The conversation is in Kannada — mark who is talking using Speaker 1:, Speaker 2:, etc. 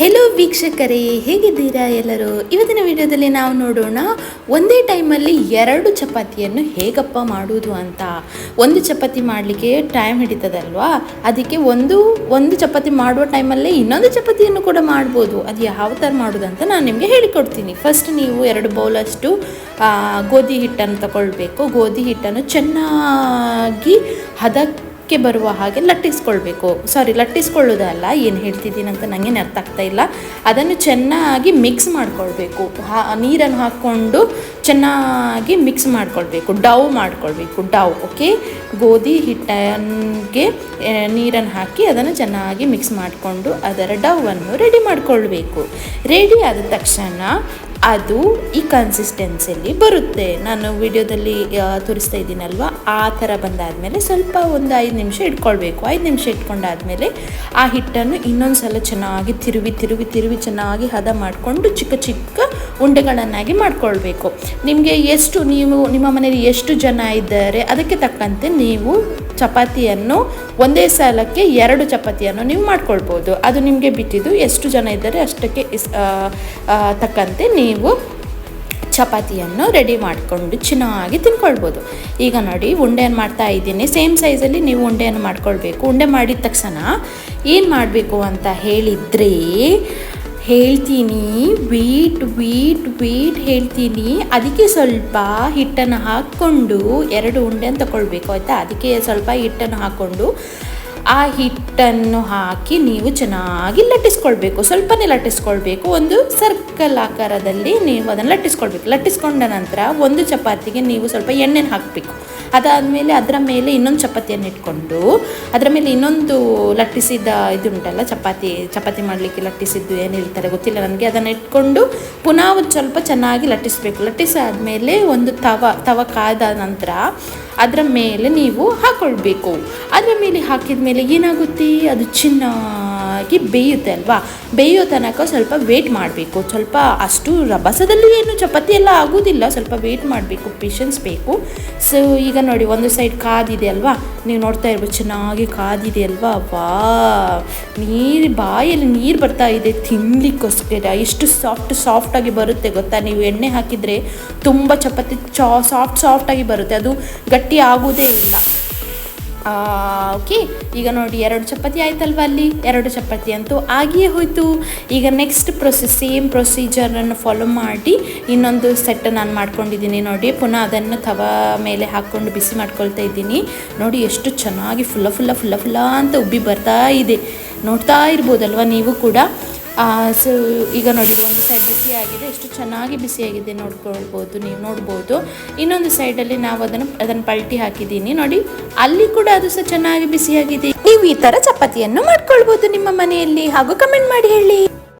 Speaker 1: ಹೆಲೋ ವೀಕ್ಷಕರೇ, ಹೇಗಿದ್ದೀರಾ ಎಲ್ಲರೂ? ಇವತ್ತಿನ ವಿಡಿಯೋದಲ್ಲಿ ನಾವು ನೋಡೋಣ, ಒಂದೇ ಟೈಮಲ್ಲಿ ಎರಡು ಚಪಾತಿಯನ್ನು ಹೇಗಪ್ಪ ಮಾಡುವುದು ಅಂತ. ಒಂದು ಚಪಾತಿ ಮಾಡಲಿಕ್ಕೆ ಟೈಮ್ ಹಿಡಿತದಲ್ವಾ? ಅದಕ್ಕೆ ಒಂದು ಒಂದು ಚಪಾತಿ ಮಾಡುವ ಟೈಮಲ್ಲೇ ಇನ್ನೊಂದು ಚಪಾತಿಯನ್ನು ಕೂಡ ಮಾಡ್ಬೋದು. ಅದು ಯಾವ ಥರ ಮಾಡೋದು ಅಂತ ನಾನು ನಿಮಗೆ ಹೇಳಿಕೊಡ್ತೀನಿ. ಫಸ್ಟ್ ನೀವು ಎರಡು ಬೌಲಷ್ಟು ಗೋಧಿ ಹಿಟ್ಟನ್ನು ತಗೊಳ್ಬೇಕು. ಗೋಧಿ ಹಿಟ್ಟನ್ನು ಚೆನ್ನಾಗಿ ಹದಕ್ಕೆ ಕ್ಕೆ ಬರುವ ಹಾಗೆ ಲಟ್ಟಿಸ್ಕೊಳ್ಬೇಕು. ಸಾರಿ ಲಟ್ಟಿಸ್ಕೊಳ್ಳೋದಲ್ಲ ಏನು ಹೇಳ್ತಿದ್ದೀನಿ ಅಂತ ನನಗೆ ಅರ್ಥ ಆಗ್ತಾ ಇಲ್ಲ. ಅದನ್ನು ಚೆನ್ನಾಗಿ ಮಿಕ್ಸ್ ಮಾಡ್ಕೊಳ್ಬೇಕು. ಹಾ, ನೀರನ್ನು ಹಾಕ್ಕೊಂಡು ಚೆನ್ನಾಗಿ ಮಿಕ್ಸ್ ಮಾಡ್ಕೊಳ್ಬೇಕು. ಡವ್ ಮಾಡ್ಕೊಳ್ಬೇಕು ಡವ್ ಓಕೆ ಗೋಧಿ ಹಿಟ್ಟಿಗೆ ನೀರನ್ನು ಹಾಕಿ ಅದನ್ನು ಚೆನ್ನಾಗಿ ಮಿಕ್ಸ್ ಮಾಡಿಕೊಂಡು ಅದರ ಡವನ್ನು ರೆಡಿ ಮಾಡಿಕೊಳ್ಬೇಕು. ರೆಡಿ ಆದ ತಕ್ಷಣ ಅದು ಈ ಕನ್ಸಿಸ್ಟೆನ್ಸಿಯಲ್ಲಿ ಬರುತ್ತೆ. ನಾನು ವಿಡಿಯೋದಲ್ಲಿ ತೋರಿಸ್ತಾ ಇದ್ದೀನಲ್ವ? ಆ ಥರ ಬಂದಾದಮೇಲೆ ಸ್ವಲ್ಪ ಒಂದು ಐದು ನಿಮಿಷ ಇಟ್ಕೊಳ್ಬೇಕು. ಐದು ನಿಮಿಷ ಇಟ್ಕೊಂಡಾದ್ಮೇಲೆ ಆ ಹಿಟ್ಟನ್ನು ಇನ್ನೊಂದು ಸಲ ಚೆನ್ನಾಗಿ ತಿರುವಿ ತಿರುವಿ ತಿರುವಿ ಚೆನ್ನಾಗಿ ಹದ ಮಾಡಿಕೊಂಡು ಚಿಕ್ಕ ಚಿಕ್ಕ ಉಂಡೆಗಳನ್ನಾಗಿ ಮಾಡಿಕೊಳ್ಬೇಕು. ನಿಮಗೆ ಎಷ್ಟು, ನೀವು ನಿಮ್ಮ ಮನೆಯಲ್ಲಿ ಎಷ್ಟು ಜನ ಇದ್ದಾರೆ, ಅದಕ್ಕೆ ತಕ್ಕಂತೆ ನೀವು ಚಪಾತಿಯನ್ನು ಒಂದೇ ಸಲಕ್ಕೆ ಎರಡು ಚಪಾತಿಯನ್ನು ನೀವು ಮಾಡ್ಕೊಳ್ಬೋದು. ಅದು ನಿಮಗೆ ಬಿಟ್ಟಿದ್ದು ಎಷ್ಟು ಜನ ಇದ್ದಾರೆ ಅಷ್ಟಕ್ಕೆ ಇಸ್ ತಕ್ಕಂತೆ ನೀವು ಚಪಾತಿಯನ್ನು ರೆಡಿ ಮಾಡಿಕೊಂಡು ಚೆನ್ನಾಗಿ ತಿನ್ಕೊಳ್ಬೋದು. ಈಗ ನೋಡಿ ಉಂಡೆಯನ್ನು ಮಾಡ್ತಾ ಇದ್ದೀನಿ. ಸೇಮ್ ಸೈಜಲ್ಲಿ ನೀವು ಉಂಡೆಯನ್ನು ಮಾಡ್ಕೊಳ್ಬೇಕು. ಉಂಡೆ ಮಾಡಿದ ತಕ್ಷಣ ಏನು ಮಾಡಬೇಕು ಅಂತ ಹೇಳಿದರೆ ಹೇಳ್ತೀನಿ, ವೀಟ್ ವೀಟ್ ವೀಟ್ ಹೇಳ್ತೀನಿ. ಅದಕ್ಕೆ ಸ್ವಲ್ಪ ಹಿಟ್ಟನ್ನು ಹಾಕ್ಕೊಂಡು ಎರಡು ಉಂಡೆಯನ್ನು ತಗೊಳ್ಬೇಕು ಆಯಿತಾ? ಅದಕ್ಕೆ ಸ್ವಲ್ಪ ಹಿಟ್ಟನ್ನು ಹಾಕ್ಕೊಂಡು ಆ ಹಿಟ್ಟನ್ನು ಹಾಕಿ ನೀವು ಚೆನ್ನಾಗಿ ಲಟ್ಟಿಸ್ಕೊಳ್ಬೇಕು. ಸ್ವಲ್ಪನೇ ಲಟ್ಟಿಸ್ಕೊಳ್ಬೇಕು. ಒಂದು ಸರ್ಕಲ್ ಆಕಾರದಲ್ಲಿ ನೀವು ಅದನ್ನು ಲಟ್ಟಿಸ್ಕೊಳ್ಬೇಕು. ಲಟ್ಟಿಸ್ಕೊಂಡ ನಂತರ ಒಂದು ಚಪಾತಿಗೆ ನೀವು ಸ್ವಲ್ಪ ಎಣ್ಣೆನ ಹಾಕಬೇಕು. ಅದಾದಮೇಲೆ ಅದರ ಮೇಲೆ ಇನ್ನೊಂದು ಚಪಾತಿಯನ್ನು ಇಟ್ಕೊಂಡು, ಅದರ ಮೇಲೆ ಇನ್ನೊಂದು ಲಟ್ಟಿಸಿದ ಇದು ಉಂಟಲ್ಲ ಚಪಾತಿ ಚಪಾತಿ ಮಾಡಲಿಕ್ಕೆ ಲಟ್ಟಿಸಿದ್ದು ಏನು ಹೇಳ್ತಾರೆ ಗೊತ್ತಿಲ್ಲ ನನಗೆ. ಅದನ್ನು ಇಟ್ಕೊಂಡು ಪುನಃ ಒಂದು ಸ್ವಲ್ಪ ಚೆನ್ನಾಗಿ ಲಟ್ಟಿಸಬೇಕು. ಲಟ್ಟಿಸಾದಮೇಲೆ ಒಂದು ತವ ತವ ಕಾದ ನಂತರ ಅದರ ಮೇಲೆ ನೀವು ಹಾಕ್ಕೊಳ್ಬೇಕು ಅದರ ಮೇಲೆ ಹಾಕಿದ ಮೇಲೆ ಏನಾಗುತ್ತೆ? ಅದು ಚೆನ್ನಾಗಿ ಬೇಯುತ್ತೆ ಅಲ್ವಾ? ಬೇಯೋ ತನಕ ಸ್ವಲ್ಪ ವೇಟ್ ಮಾಡಬೇಕು. ಸ್ವಲ್ಪ ಅಷ್ಟು ರಭಸದಲ್ಲಿ ಏನು ಚಪಾತಿ ಎಲ್ಲ ಆಗೋದಿಲ್ಲ. ಸ್ವಲ್ಪ ವೇಟ್ ಮಾಡಬೇಕು ಪೇಷನ್ಸ್ ಬೇಕು. ಸೊ ಈಗ ನೋಡಿ, ಒಂದು ಸೈಡ್ ಕಾದಿದೆ ಅಲ್ವಾ? ನೀವು ನೋಡ್ತಾ ಇರ್ಬೋದು, ಚೆನ್ನಾಗಿ ಕಾದಿದೆ ಅಲ್ವಾ? ವಾ, ನೀರು, ಬಾಯಲ್ಲಿ ನೀರು ಬರ್ತಾ ಇದೆ ತಿನ್ನಲಿಕ್ಕೋಸ್ಕರ ಎಷ್ಟು ಸಾಫ್ಟ್ ಸಾಫ್ಟಾಗಿ ಬರುತ್ತೆ ಗೊತ್ತಾ? ನೀವು ಎಣ್ಣೆ ಹಾಕಿದರೆ ತುಂಬ ಚಪಾತಿ ಚಾ ಸಾಫ್ಟ್ ಸಾಫ್ಟಾಗಿ ಬರುತ್ತೆ. ಅದು ಗಟ್ಟಿ ಆಗೋದೇ ಇಲ್ಲ. ಓಕೆ ಈಗ ನೋಡಿ, ಎರಡು ಚಪಾತಿ ಆಯ್ತಲ್ವ ಅಲ್ಲಿ? ಎರಡು ಚಪಾತಿ ಅಂತೂ ಆಗಿಯೇ ಹೋಯಿತು. ಈಗ ನೆಕ್ಸ್ಟ್ ಪ್ರೊಸೆಸ್ ಸೇಮ್ ಪ್ರೊಸೀಜರನ್ನು ಫಾಲೋ ಮಾಡಿ ಇನ್ನೊಂದು ಸೆಟ್ ನಾನು ಮಾಡ್ಕೊಂಡಿದ್ದೀನಿ ನೋಡಿ. ಪುನಃ ಅದನ್ನು ತವ ಮೇಲೆ ಹಾಕ್ಕೊಂಡು ಬಿಸಿ ಮಾಡ್ಕೊಳ್ತಾ ಇದ್ದೀನಿ. ನೋಡಿ, ಎಷ್ಟು ಚೆನ್ನಾಗಿ ಫುಲ್ಲ ಫುಲ್ಲ ಫುಲ್ಲ ಫುಲ್ಲ ಅಂತ ಉಬ್ಬಿ ಬರ್ತಾ ಇದೆ. ನೋಡ್ತಾ ಇರ್ಬೋದಲ್ವ ನೀವು ಕೂಡ? ಸೊ ಈಗ ನೋಡಿ ಒಂದು ಸೈಡ್ ಬಿಸಿಯಾಗಿದೆ ಎಷ್ಟು ಚೆನ್ನಾಗಿ ಬಿಸಿಯಾಗಿದೆ ನೋಡ್ಕೊಳ್ಬೋದು ನೀವು, ನೋಡ್ಬೋದು. ಇನ್ನೊಂದು ಸೈಡಲ್ಲಿ ನಾವು ಅದನ್ನು ಅದನ್ನು ಪಲ್ಟಿ ಹಾಕಿದ್ದೀನಿ. ನೋಡಿ, ಅಲ್ಲಿ ಕೂಡ ಅದು ಸಹ ಚೆನ್ನಾಗಿ ಬಿಸಿಯಾಗಿದೆ ನೀವು ಈ ಥರ ಚಪಾತಿಯನ್ನು ಮಾಡ್ಕೊಳ್ಬೋದು ನಿಮ್ಮ ಮನೆಯಲ್ಲಿ. ಹಾಗೂ ಕಮೆಂಟ್ ಮಾಡಿ ಹೇಳಿ.